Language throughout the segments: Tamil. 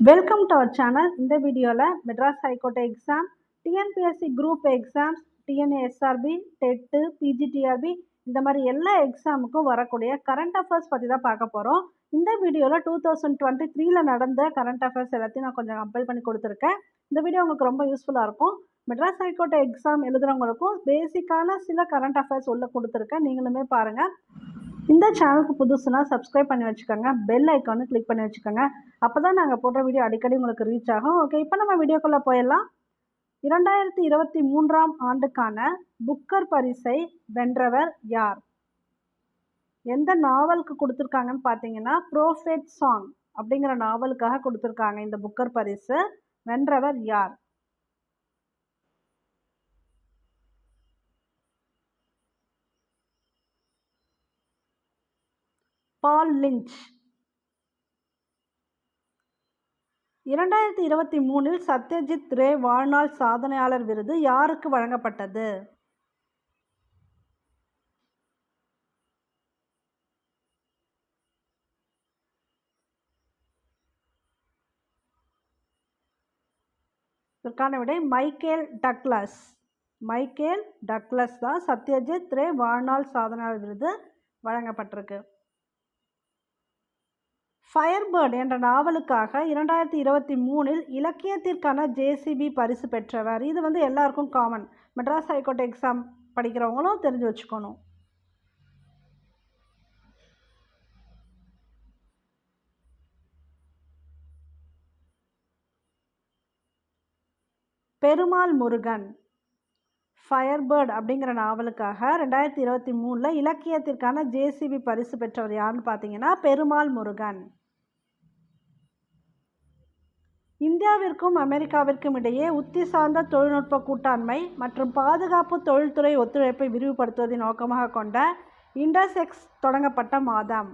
வெல்கம் டு அவர் சேனல் இந்த வீடியோவில் Madras high court exam TNPSC group exams டிஎன்ஏஎஸ்ஆர்பி TET PGTRB இந்த மாதிரி எல்லா எக்ஸாமுக்கும் வரக்கூடிய கரண்ட் அஃபேர்ஸ் பற்றி தான் பார்க்க போகிறோம் இந்த வீடியோவில் டூ தௌசண்ட் டுவெண்ட்டி த்ரீல நடந்த கரண்ட் அஃபேர்ஸ் எல்லாத்தையும் நான் கொஞ்சம் கம்பைல் பண்ணி கொடுத்துருக்கேன். இந்த வீடியோ உங்களுக்கு ரொம்ப யூஸ்ஃபுல்லாக இருக்கும். மெட்ராஸ் ஹைகோர்ட் எக்ஸாம் எழுதுகிறவங்களுக்கும் பேசிக்கான சில கரண்ட் அஃபேர்ஸ் உள்ளே கொடுத்துருக்கேன். நீங்களுமே பாருங்கள் இந்த சேனலுக்கு புதுசுனா சப்ஸ்கிரைப் பண்ணி வச்சுக்கோங்க. பெல் ஐக்கானு கிளிக் பண்ணி வச்சுக்கோங்க. அப்போ தான் நாங்கள் போடுற வீடியோ அடிக்கடி உங்களுக்கு ரீச் ஆகும். ஓகே இப்போ நம்ம வீடியோக்குள்ளே போயிடலாம். இரண்டாயிரத்தி இருபத்தி மூன்றாம் ஆண்டுக்கான புக்கர் பரிசை வென்றவர் யார்? எந்த நாவலுக்கு கொடுத்துருக்காங்கன்னு பார்த்தீங்கன்னா ப்ரோஃபெட் சாங் அப்படிங்கிற நாவலுக்காக கொடுத்துருக்காங்க இந்த புக்கர் பரிசு. வென்றவர் யார்? பால் லிஞ்ச் இரண்டாயிரத்தி இருபத்தி மூணில் சத்யஜித் ரே வாழ்நாள் சாதனையாளர் விருது யாருக்கு வழங்கப்பட்டது? இதற்கான விடை மைக்கேல் டக்ளஸ். மைக்கேல் டக்ளஸ் தான் சத்யஜித் ரே வாழ்நாள் சாதனையாளர் விருது வழங்கப்பட்டிருக்கு. ஃபயர்பேர்ட் என்ற நாவலுக்காக இரண்டாயிரத்தி இருபத்தி மூணில் இலக்கியத்திற்கான ஜேசிபி பரிசு பெற்றவர். இது வந்து எல்லாருக்கும் common Madras high court exam படிக்கிறவங்களும் தெரிஞ்சு வச்சுக்கணும். பெருமாள் முருகன். ஃபயர்பேர்ட் அப்படிங்கிற நாவலுக்காக ரெண்டாயிரத்தி இருபத்தி மூணில் இலக்கியத்திற்கான ஜேசிபி பரிசு பெற்றவர் யாருன்னு பார்த்தீங்கன்னா பெருமாள் முருகன். இந்தியாவிற்கும் அமெரிக்காவிற்கும் இடையே உத்தி சார்ந்த தொழில்நுட்ப கூட்டாண்மை மற்றும் பாதுகாப்பு தொழில்துறை ஒத்துழைப்பை விரிவுபடுத்துவதை நோக்கமாக கொண்ட இண்டர்செக்ஸ் தொடங்கப்பட்ட மாதம்.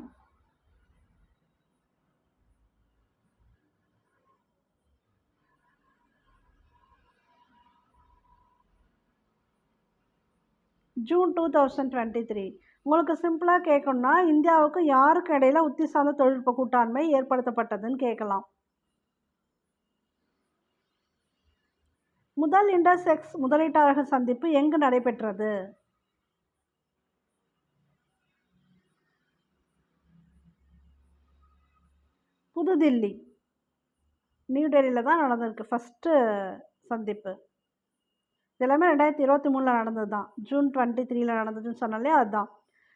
June two thousand twenty three உங்களுக்கு சிம்பிளாக கேட்கணும்னா இந்தியாவுக்கு யாருக்கு இடையில் உத்தி சார்ந்த தொழில்நுட்ப கூட்டாண்மை ஏற்படுத்தப்பட்டதுன்னு கேட்கலாம் முதல் இண்டஸ்எக்ஸ் முதலீட்டாளர்கள் சந்திப்பு எங்கு நடைபெற்றது? புதுதில்லி. நியூ டெல்லியில் தான் நடந்திருக்கு ஃபஸ்ட்டு சந்திப்பு. இதெல்லாமே ரெண்டாயிரத்தி இருபத்தி மூணில் நடந்தது தான் ஜூன் டுவெண்ட்டி த்ரீல நடந்ததுன்னு சொன்னாலே அதுதான்.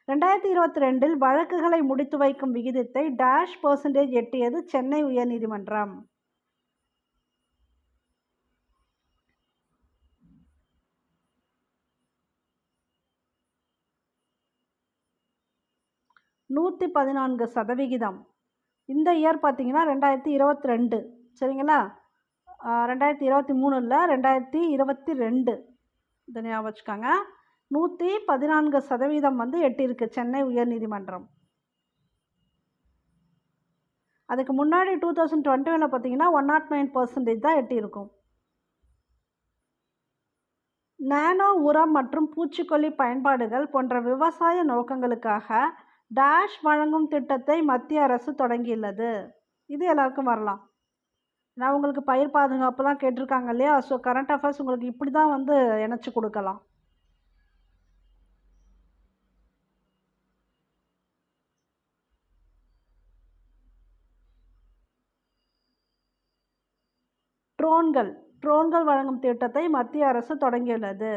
ரெண்டாயிரத்தி இருபத்தி ரெண்டில் வழக்குகளை முடித்து வைக்கும் விகிதத்தை டேஷ் பர்சன்டேஜ் எட்டியது சென்னை உயர்நீதிமன்றம். நூற்றி பதினான்கு சதவிகிதம். இந்த இயர் பார்த்தீங்கன்னா ரெண்டாயிரத்தி இருபத்தி ரெண்டு. சரிங்களா? ரெண்டாயிரத்தி இருபத்தி மூணில் ரெண்டாயிரத்தி இருபத்தி ரெண்டு. இதை ஞாபகம் வச்சுக்கோங்க. நூற்றி பதினான்கு சதவீதம் வந்து எட்டியிருக்கு சென்னை உயர்நீதிமன்றம். அதுக்கு முன்னாடி டூ தௌசண்ட் டுவெண்ட்டி ஒனில் பார்த்தீங்கன்னா ஒன் நாட் நைன் பர்சன்டேஜ் தான் எட்டியிருக்கும். நானோ உரம் மற்றும் பூச்சிக்கொல்லி பயன்பாடுகள் போன்ற விவசாய நோக்கங்களுக்காக டேஷ் வழங்கும் திட்டத்தை மத்திய அரசு தொடங்கியுள்ளது. இது எல்லாருக்கும் வரலாம். நான் உங்களுக்கு பயிர் பாதுகாப்புலாம் கேட்டிருக்காங்க இல்லையா? ஸோ கரண்ட் அஃபேர்ஸ் உங்களுக்கு இப்படி தான் வந்து இணைச்சி கொடுக்கலாம். ட்ரோன்கள். ட்ரோன்கள் வழங்கும் திட்டத்தை மத்திய அரசு தொடங்கியுள்ளது.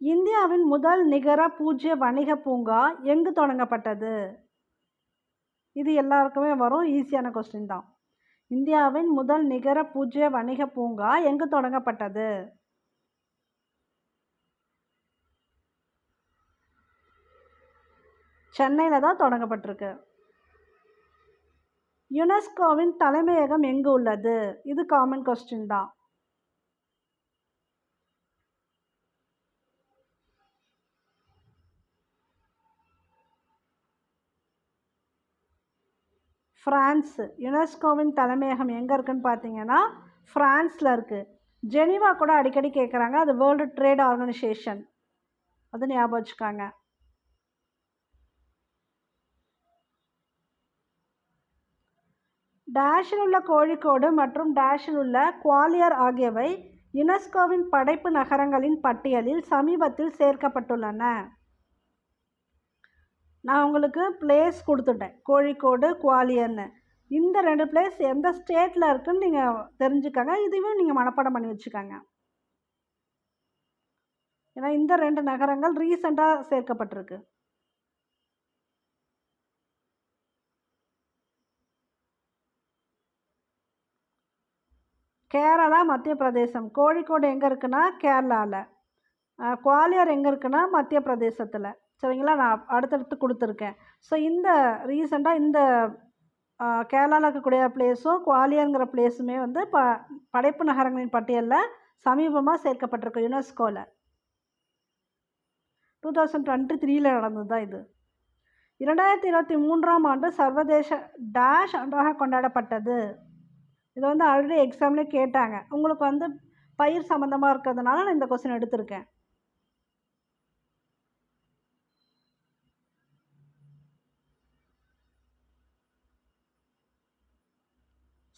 இந்தியாவின் முதல் நிகர பூஜ்ய வணிக பூங்கா எங்கு தொடங்கப்பட்டது? இது எல்லாருக்குமே வரும் ஈஸியான கொஸ்டின் தான். இந்தியாவின் முதல் நிகர பூஜ்ய வணிக பூங்கா எங்கு தொடங்கப்பட்டது? சென்னையில் தான் தொடங்கப்பட்டிருக்கு. யுனெஸ்கோவின் தலைமையகம் எங்கு உள்ளது? இது காமன் கொஸ்டின் தான். ஃப்ரான்ஸ். யுனெஸ்கோவின் தலைமையகம் எங்கே இருக்குதுன்னு பார்த்தீங்கன்னா ஃப்ரான்ஸில் இருக்குது ஜெனிவா கூட அடிக்கடி கேட்குறாங்க அது வேர்ல்டு ட்ரேட் ஆர்கனைசேஷன் அது ஞாபகம் வச்சுக்காங்க. டேஷில் உள்ள கோழிக்கோடு மற்றும் டேஷில் உள்ள குவாலியர் ஆகியவை யுனெஸ்கோவின் படைப்பு நகரங்களின் பட்டியலில் சமீபத்தில் சேர்க்கப்பட்டுள்ளன. நான் உங்களுக்கு பிளேஸ் கொடுத்துட்டேன். கோழிக்கோடு குவாலியர்னு. இந்த ரெண்டு பிளேஸ் எந்த ஸ்டேட்டில் இருக்குதுன்னு நீங்கள் தெரிஞ்சுக்கங்க. இதுவும் நீங்கள் மனப்பாடம் பண்ணி வச்சுக்கோங்க. ஏன்னா இந்த ரெண்டு நகரங்கள் ரீசெண்டாக சேர்க்கப்பட்டிருக்கு. கேரளா மத்திய பிரதேசம். கோழிக்கோடு எங்கே இருக்குன்னா கேரளாவில் குவாலியர் எங்கே இருக்குன்னா மத்திய பிரதேசத்தில். சரிங்களா? நான் அடுத்தடுத்து கொடுத்துருக்கேன். ஸோ இந்த ரீசெண்டாக இந்த கேரளாவில் இருக்கக்கூடிய பிளேஸும் குவாலியருங்கிற பிளேஸுமே வந்து ப படைப்பு நகரங்களின் பட்டியலில் சமீபமாக சேர்க்கப்பட்டிருக்கு யுனெஸ்கோவில் டூ தௌசண்ட் டுவெண்ட்டி த்ரீயில் நடந்தது தான் இது. இரண்டாயிரத்தி இருபத்தி மூன்றாம் ஆண்டு சர்வதேச டேஷ் ஆண்டாக கொண்டாடப்பட்டது. இது வந்து ஆல்ரெடி எக்ஸாம்லேயே கேட்டாங்க. உங்களுக்கு வந்து பயிர் சம்மந்தமாக இருக்கிறதுனால நான் இந்த கொஸ்டின் எடுத்திருக்கேன்.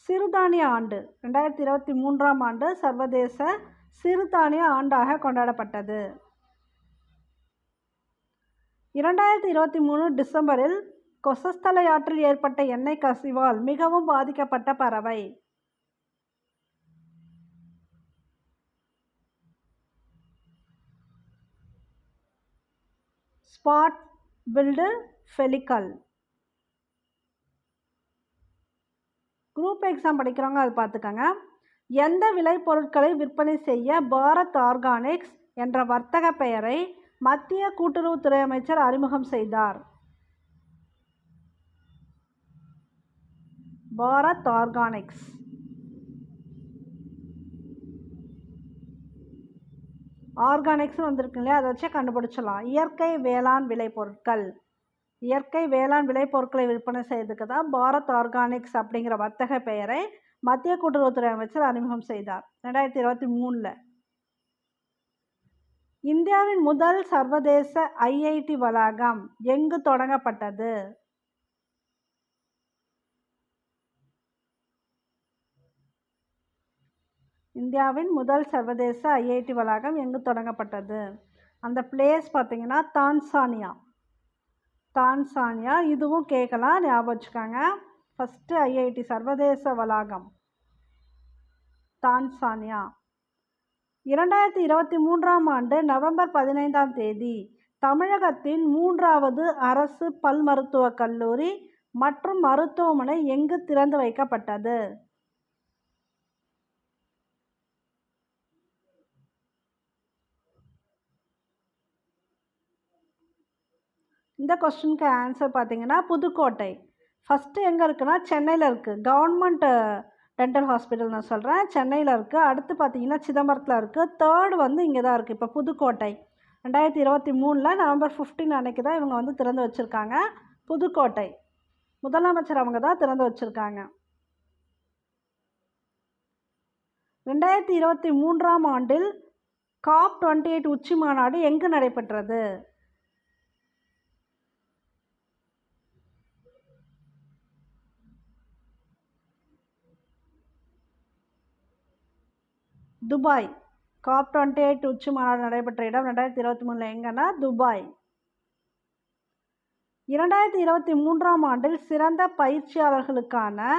சிறுதானிய ஆண்டு ரெண்டாயிரத்தி இருபத்தி மூன்றாம் ஆண்டு சர்வதேச சிறுதானிய ஆண்டாக கொண்டாடப்பட்டது. இரண்டாயிரத்தி இருபத்தி மூணு டிசம்பரில் கொசஸ்தலையாற்றில் ஏற்பட்ட எண்ணெய் கசிவால் மிகவும் பாதிக்கப்பட்ட பறவை. Spot billed pelican. Group exam படிக்கிறவங்க அது பார்த்துக்கோங்க. எந்த விளைபொருட்களை விற்பனை செய்ய பாரத் ஆர்கானிக்ஸ் என்ற வர்த்தக பெயரை மத்திய கூட்டுறவுத்துறை அமைச்சர் அறிமுகம் செய்தார். பாரத் ஆர்கானிக்ஸ். ஆர்கானிக்ஸ் வந்திருக்கு இல்லையா? அதை வச்சே கண்டுபிடிச்சலாம் இயற்கை வேளாண் விளைபொருட்கள். இயற்கை வேளாண் விளைபொருட்களை விற்பனை செய்யறதுக்கு தான் பாரத் ஆர்கானிக்ஸ் அப்படிங்கிற வர்த்தக பெயரை மத்திய கூட்டுறவுத்துறை அமைச்சர் அறிமுகம் செய்தார் ரெண்டாயிரத்தி இருபத்தி மூணில். இந்தியாவின் முதல் சர்வதேச ஐஐடி வளாகம் எங்கு தொடங்கப்பட்டது? இந்தியாவின் முதல் சர்வதேச ஐஐடி வளாகம் எங்கு தொடங்கப்பட்டது? அந்த பிளேஸ் பார்த்தீங்கன்னா தான்சானியா. தான்சானியா இதுவும் கேட்கலாம். ஞாபகம் வச்சுக்கோங்க. ஃபஸ்ட்டு ஐஐடி சர்வதேச வளாகம். தான்சானியா இரண்டாயிரத்தி இருபத்தி மூன்றாம் ஆண்டு நவம்பர் பதினைந்தாம் தேதி தமிழகத்தின் மூன்றாவது அரசு பல் மருத்துவக் கல்லூரி மற்றும் மருத்துவமனை எங்கு திறந்து வைக்கப்பட்டது? இந்த கொஸ்டினுக்கு ஆன்சர் பார்த்தீங்கன்னா புதுக்கோட்டை. ஃபஸ்ட்டு எங்கே இருக்குன்னா சென்னையில் இருக்குது கவர்மெண்ட் டென்டல் ஹாஸ்பிட்டல் நான் சொல்கிறேன் சென்னையில் இருக்குது அடுத்து பார்த்தீங்கன்னா சிதம்பரத்தில் இருக்குது தேர்டு வந்து இங்கே தான் இருக்குது இப்போ புதுக்கோட்டை. ரெண்டாயிரத்தி இருபத்தி மூணில் நவம்பர் ஃபிஃப்டீன் அன்னைக்கு தான் இவங்க வந்து திறந்து வச்சுருக்காங்க. புதுக்கோட்டை. முதலமைச்சர் அவங்க தான் திறந்து வச்சுருக்காங்க. ரெண்டாயிரத்தி இருபத்தி மூன்றாம் ஆண்டில் காப் டுவெண்ட்டி எயிட் உச்சி மாநாடு எங்கு நடைபெற்றது? துபாய். காப் டுவெண்ட்டி எயிட் உச்சி மாநாடு நடைபெற்ற இடம் ரெண்டாயிரத்தி இருபத்தி மூணில் எங்கன்னா துபாய். இரண்டாயிரத்தி இருபத்தி மூன்றாம் ஆண்டில் சிறந்த பயிற்சியாளர்களுக்கான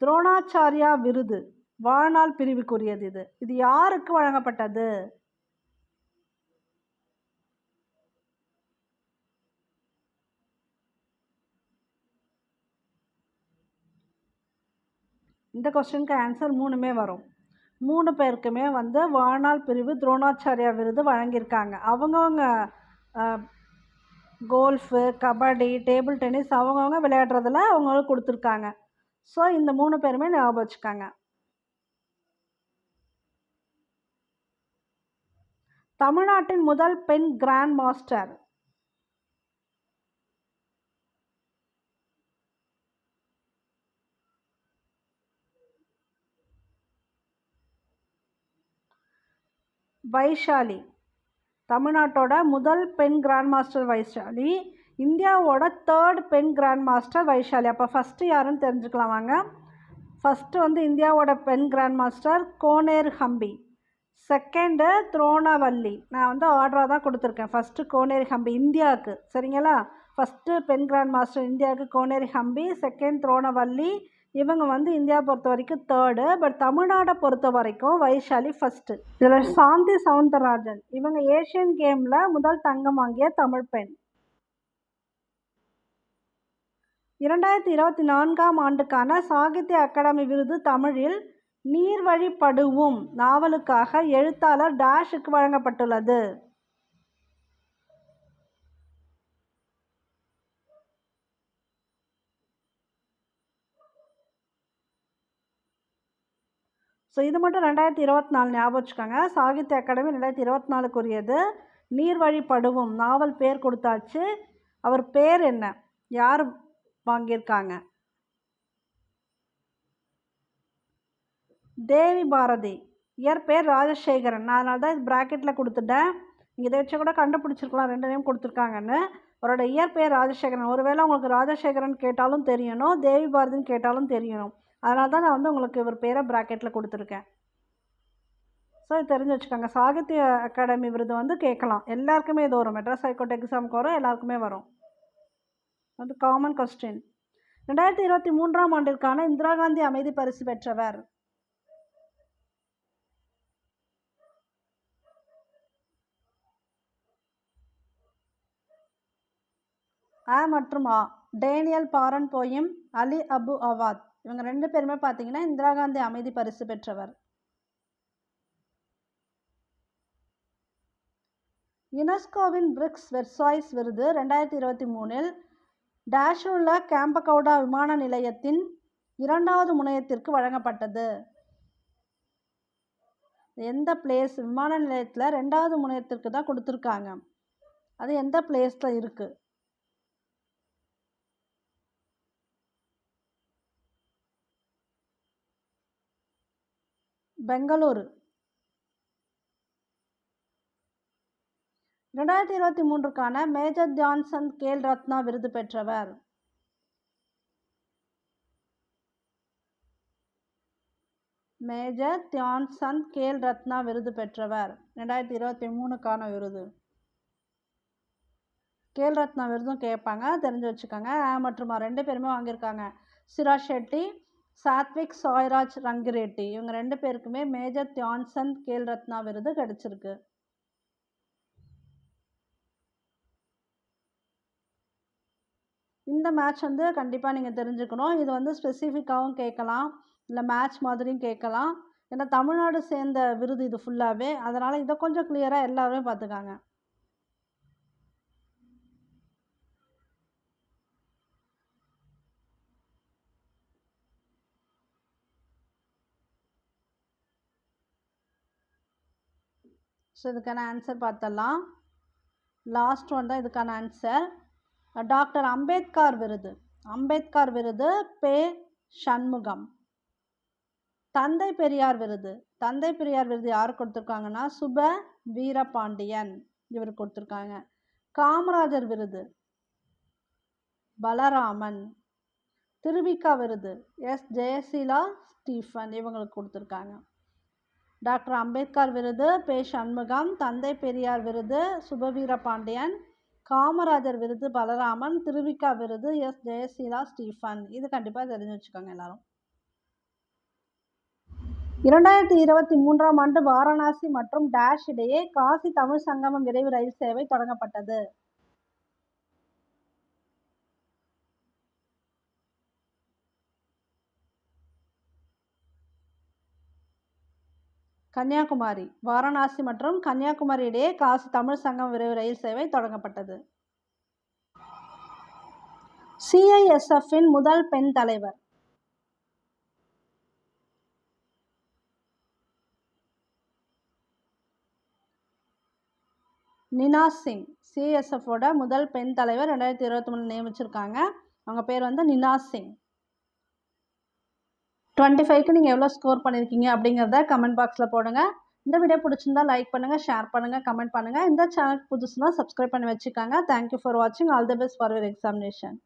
துரோணாச்சாரியா விருது வாழ்நாள் பிரிவுக்குரியது இது. இது யாருக்கு வழங்கப்பட்டது? இந்த கொஸ்டினுக்கு ஆன்சர் மூணுமே வரும். மூணு பேருக்குமே வந்து வாழ்நாள் பிரிவு துரோணாச்சாரியா விருது வழங்கியிருக்காங்க. அவங்கவுங்க கோல்ஃபு கபடி டேபிள் டென்னிஸ் அவங்கவுங்க விளையாடுறதுல அவங்களுக்கு கொடுத்துருக்காங்க. ஸோ இந்த மூணு பேருமே ஞாபகம் வச்சுக்காங்க. தமிழ்நாட்டின் முதல் பெண் கிராண்ட் மாஸ்டர் வைஷாலி. தமிழ்நாட்டோட முதல் பெண் கிராண்ட் மாஸ்டர் வைஷாலி. இந்தியாவோட தேர்ட் பெண் கிராண்ட் மாஸ்டர் வைஷாலி. அப்போ ஃபஸ்ட்டு யாருன்னு தெரிஞ்சுக்கலாம் வாங்க. ஃபஸ்ட்டு வந்து இந்தியாவோட பெண் grand master Koneru Humpy. Second Dronavalli. நான் வந்து ஆர்டராக தான் கொடுத்துருக்கேன். ஃபஸ்ட்டு கோனேரி ஹம்பி இந்தியாவுக்கு. சரிங்களா? ஃபஸ்ட்டு பெண் கிராண்ட் மாஸ்டர் இந்தியாவுக்கு கோனேரி ஹம்பி. செகண்ட் துரோணவல்லி. இவங்க வந்து இந்தியா பொறுத்த வரைக்கும் தேர்டு பட் தமிழ்நாடை பொறுத்த வரைக்கும் வைஷாலி ஃபஸ்ட்டு இதில் சாந்தி சவுந்தரராஜன். இவங்க ஏஷியன் கேமில் முதல் தங்கம் வாங்கிய தமிழ் பெண். இரண்டாயிரத்தி இருபத்தி நான்காம் ஆண்டுக்கான சாகித்ய அகாடமி விருது தமிழில் நீர் வழிபடுவோம் நாவலுக்காக எழுத்தாளர் டேஷுக்கு வழங்கப்பட்டுள்ளது. ஸோ இது மட்டும் ரெண்டாயிரத்தி இருபத்தி நாலு ஞாபகம் வச்சுக்கோங்க. சாகித்ய அகாடமி ரெண்டாயிரத்தி இருபத்தி நாலுக்குரியது நீர்வழி படுவும். நாவல் பேர் கொடுத்தாச்சு. அவர் பேர் என்ன? யார் வாங்கியிருக்காங்க? தேவி பாரதி. இயற்பெயர் ராஜசேகரன். நான் அதனால தான் இது ப்ராக்கெட்டில் கொடுத்துட்டேன். இதை வச்சு கூட கண்டுபிடிச்சிருக்கலாம். ரெண்டு நேம் கொடுத்துருக்காங்கன்னு. அவரோட இயற்பெயர் ராஜசேகரன். ஒருவேளை உங்களுக்கு ராஜசேகரன் கேட்டாலும் தெரியணும். தேவி பாரதின்னு கேட்டாலும் தெரியணும். அதனால தான் நான் வந்து உங்களுக்கு இவர் பேரை ப்ராக்கெட்டில் கொடுத்துருக்கேன். ஸோ இது தெரிஞ்சு வச்சுக்கோங்க. சாகித்ய அகாடமி விருது வந்து கேட்கலாம். எல்லாருக்குமே இது வரும். மெட்ராஸ் ஹைகோர்ட் எக்ஸாமுக்கு வரும் எல்லாருக்குமே வரும். வந்து காமன் கொஸ்டின் ரெண்டாயிரத்தி இருபத்தி மூன்றாம் ஆண்டிற்கான இந்திரா காந்தி அமைதி பரிசு பெற்றவர். அ மற்றும் ஆ. டேனியல் பாரன் போயும் அலி அபு அவாத். இவங்க ரெண்டு பேருமே பார்த்தீங்கன்னா இந்திரா காந்தி அமைதி பரிசு பெற்றவர். யுனெஸ்கோவின் பிரிக்ஸ் வெர்சாய்ஸ் விருது ரெண்டாயிரத்தி இருபத்தி மூணில் டேஷ் உள்ள கேம்பகவுடா விமான நிலையத்தின் இரண்டாவது முனையத்திற்கு வழங்கப்பட்டது. எந்த பிளேஸ் விமான நிலையத்தில் ரெண்டாவது முனையத்திற்கு தான் கொடுத்துருக்காங்க. அது எந்த பிளேஸில் இருக்குது பெங்களூரு. ரெண்டாயிரத்தி இருபத்தி மூன்றுக்கான மேஜர் தியான்சந்த் கேல் ரத்னா விருது பெற்றவர். மேஜர் தியான்சந்த் கேல் ரத்னா விருது பெற்றவர். ரெண்டாயிரத்தி இருபத்தி மூணுக்கான விருது. கேல் ரத்னா விருதும் கேட்பாங்க. தெரிஞ்சு வச்சுக்கோங்க. ஆ மற்றும் ரெண்டு பேருமே வாங்கியிருக்காங்க. சிராஜ் ஷெட்டி சாத்விக் சாய்ராஜ் ரங்கிரெட்டி இவங்க ரெண்டு பேருக்குமே மேஜர் தியான்சந்த் கேல் ரத்னா விருது கிடைச்சிருக்கு. இந்த மேட்ச் வந்து கண்டிப்பாக நீங்கள் தெரிஞ்சுக்கணும். இது வந்து ஸ்பெசிஃபிக்காகவும் கேட்கலாம். இல்லை மேட்ச் மாதிரியும் கேட்கலாம். ஏன்னா தமிழ்நாடு சேர்ந்த விருது இது ஃபுல்லாகவே அதனால் இதை கொஞ்சம் கிளியராக எல்லாருமே பார்த்துக்காங்க. ஸோ இதுக்கான ஆன்சர் பார்த்தலாம் லாஸ்ட் ஒன் தான் இதுக்கான ஆன்சர் டாக்டர் அம்பேத்கர் விருது. அம்பேத்கர் விருது பே சண்முகம். தந்தை பெரியார் விருது. தந்தை பெரியார் விருது யார் கொடுத்துருக்காங்கன்னா சுப வீரபாண்டியன் இவர் கொடுத்துருக்காங்க. காமராஜர் விருது. பலராமன். திருவிக்கா விருது. எஸ். ஜெயசீலா ஸ்டீஃபன் இவங்களுக்கு கொடுத்துருக்காங்க. டாக்டர் அம்பேத்கர் விருது பே சண்முகம் தந்தை பெரியார் விருது சுபவீர பாண்டியன் காமராஜர் விருது பலராமன் திருவிக்கா விருது எஸ். ஜெயசீலா ஸ்டீஃபன். இது கண்டிப்பாக தெரிஞ்சு வச்சுக்கோங்க எல்லாரும். இரண்டாயிரத்தி இருபத்தி மூன்றாம் ஆண்டு வாரணாசி மற்றும் டேஷ் இடையே காசி தமிழ் சங்கமம் விரைவு ரயில் சேவை தொடங்கப்பட்டது. கன்னியாகுமரி வாரணாசி மற்றும் கன்னியாகுமரி இடையே காசி தமிழ் சங்கம் விரைவு ரயில் சேவை தொடங்கப்பட்டது. சிஐஎஸ்எஃப்பின் முதல் பெண் தலைவர். நினா சிங் சிஎஸ்எஃபோட முதல் பெண் தலைவர் ரெண்டாயிரத்தி இருபத்தி மூணு நியமிச்சிருக்காங்க. அவங்க பேர் வந்து நினா சிங். டுவெண்ட்டி ஃபைவ்க்கு நீங்கள் எவ்வளோ ஸ்கோர் பண்ணியிருக்கீங்க அப்படிங்கிறத கமெண்ட் பாக்ஸில் போடுங்க. இந்த வீடியோ பிடிச்சிருந்தா லைக் பண்ணுங்கள் ஷேர் பண்ணுங்கள் கமெண்ட் பண்ணுங்கள் இந்த சேனல் புதுசுனா சப்ஸ்கிரைப் பண்ணி வச்சுக்காங்க. தேங்க்யூ ஃபார் வாட்சிங் all the best for your examination